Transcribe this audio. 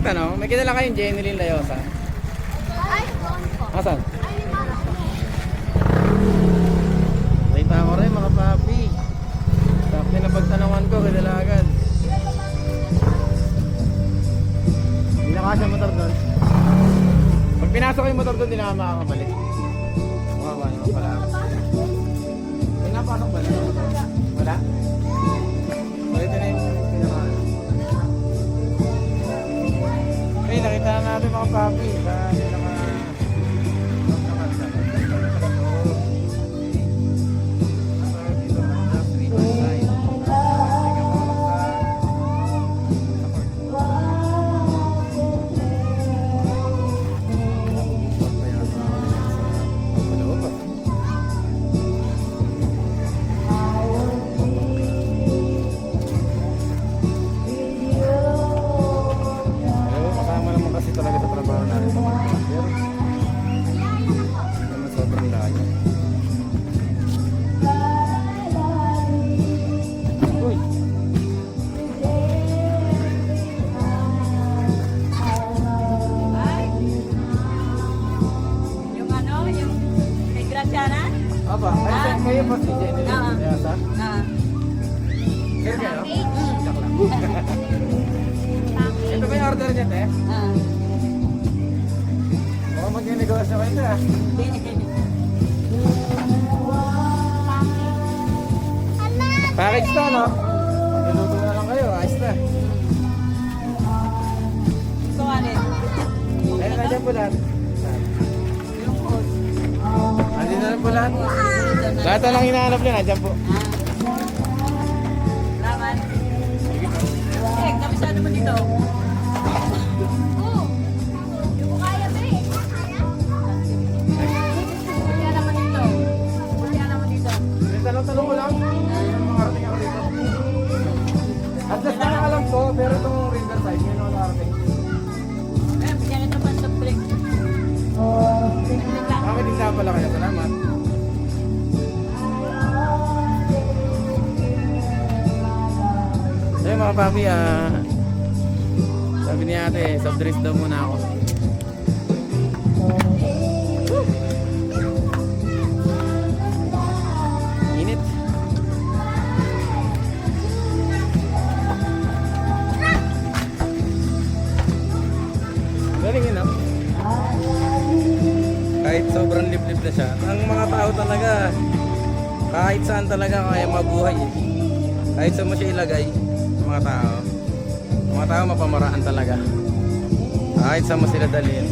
magtanong? May kilala kayong Jenny Layosa? Ay. Asan? Ay, Nakita ko rin mga papi. Sakti na pagtanungan ko, kilala agad. Hindi na kasya motor doon. Pag pinasok ko yung motor doon, hindi na ako makakabalik. Mukha naman pala. May napasok ba? Wala? Ulitin natin Graciana? Aba, ay Ah. kayo pa si Jenny? Ah. Yasa? Ah. Sir kayo? Ito ba yung order niya, te? Ah. Baka mag-negosyo kayo ah. Package to, no? Magluluto na lang kayo, ayos na. Gusto nga rin. Ayun, nandiyan po lahat. Po lahat. Lahat na lang hinahanap niya, nandiyan po. Salamat. Eh, dito. Oo. Yung mo dito. Tanong-tanong ko lang. Mga papi, ah, sabi ni ate, soft drinks daw muna ako. Init. Galing yun ah. Kahit sobrang liblib na siya, ang mga tao talaga, kahit saan talaga kaya mabuhay eh. Kahit saan mo siya ilagay, mga tao, mga tao mapamaraan talaga. Kahit saan mo sila dalhin.